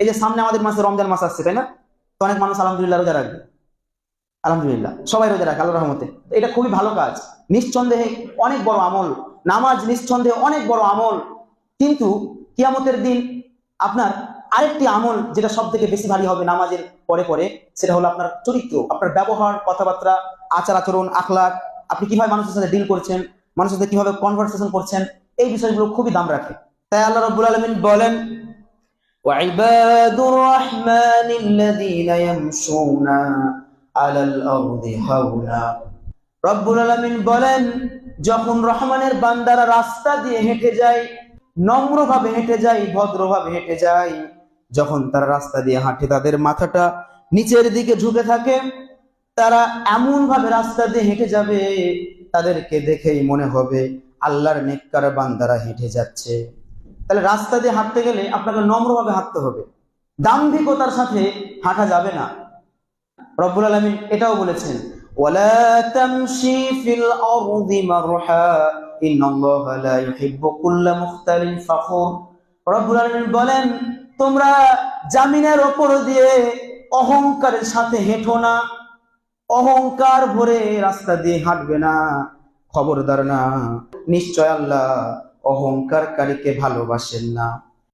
এই যে সামনে আমাদের মাসে রমজান মাস আসছে, তাই না? তো অনেক মানুষ আলহামদুলিল্লাহ রোজা রাখবে। আলহামদুলিল্লাহ, সবাই রোজা রাখে আল্লাহ রহমতে। এটা খুবই ভালো কাজ। নিঃসন্দেহে অনেক বড় আমল। নামাজ নিঃসন্দেহে অনেক বড় আমল। কিন্তু কিয়ামতের দিন আপনার আরেকটি আমল যেটা সব থেকে বেশি ভারী হবে নামাজের পরে পরে, সেটা হলো আপনার চরিত্র, আপনার ব্যবহার, কথাবার্তা, আচার আচরণ আখলাক আপনি কীভাবে মানুষের সাথে ডিল করছেন, মানুষের সাথে কীভাবে কনভারসেশন করছেন, এই বিষয়গুলো খুবই দাম রাখে। তাই আল্লাহ রব্বুল আলমিন বলেন وعباد الرحمن الذين يمشون على الأرض هونا রব্বুল আলামিন বলেন যখন রহমানের বান্দারা রাস্তা দিয়ে হেঁটে যায় নম্রভাবে হেঁটে যায় ভদ্রভাবে হেঁটে যায় যখন তারা রাস্তা দিয়ে হাঁটে তাদের মাথাটা নিচের দিকে ঝুঁকে থাকে তারা এমন ভাবে রাস্তা দিয়ে হেঁটে যাবে তাদেরকে দেখেই মনে হবে আল্লাহর নেককার বান্দারা হেঁটে যাচ্ছে তাহলে রাস্তা দিয়ে হাঁটতে গেলে আপনাকে নম্রভাবে হাঁটতে হবে। দাম্ভিকতার সাথে হাঁটা যাবে না। রব্বুল আলমিন এটাও বলেছেন বলেন, তোমরা জামিনের ওপর দিয়ে অহংকারের সাথে হেঁটো না। অহংকার ভরে রাস্তা দিয়ে হাঁটবে না। খবরদার না। নিশ্চয় আল্লাহ অহংকারকারীকে ভালোবাসেন না।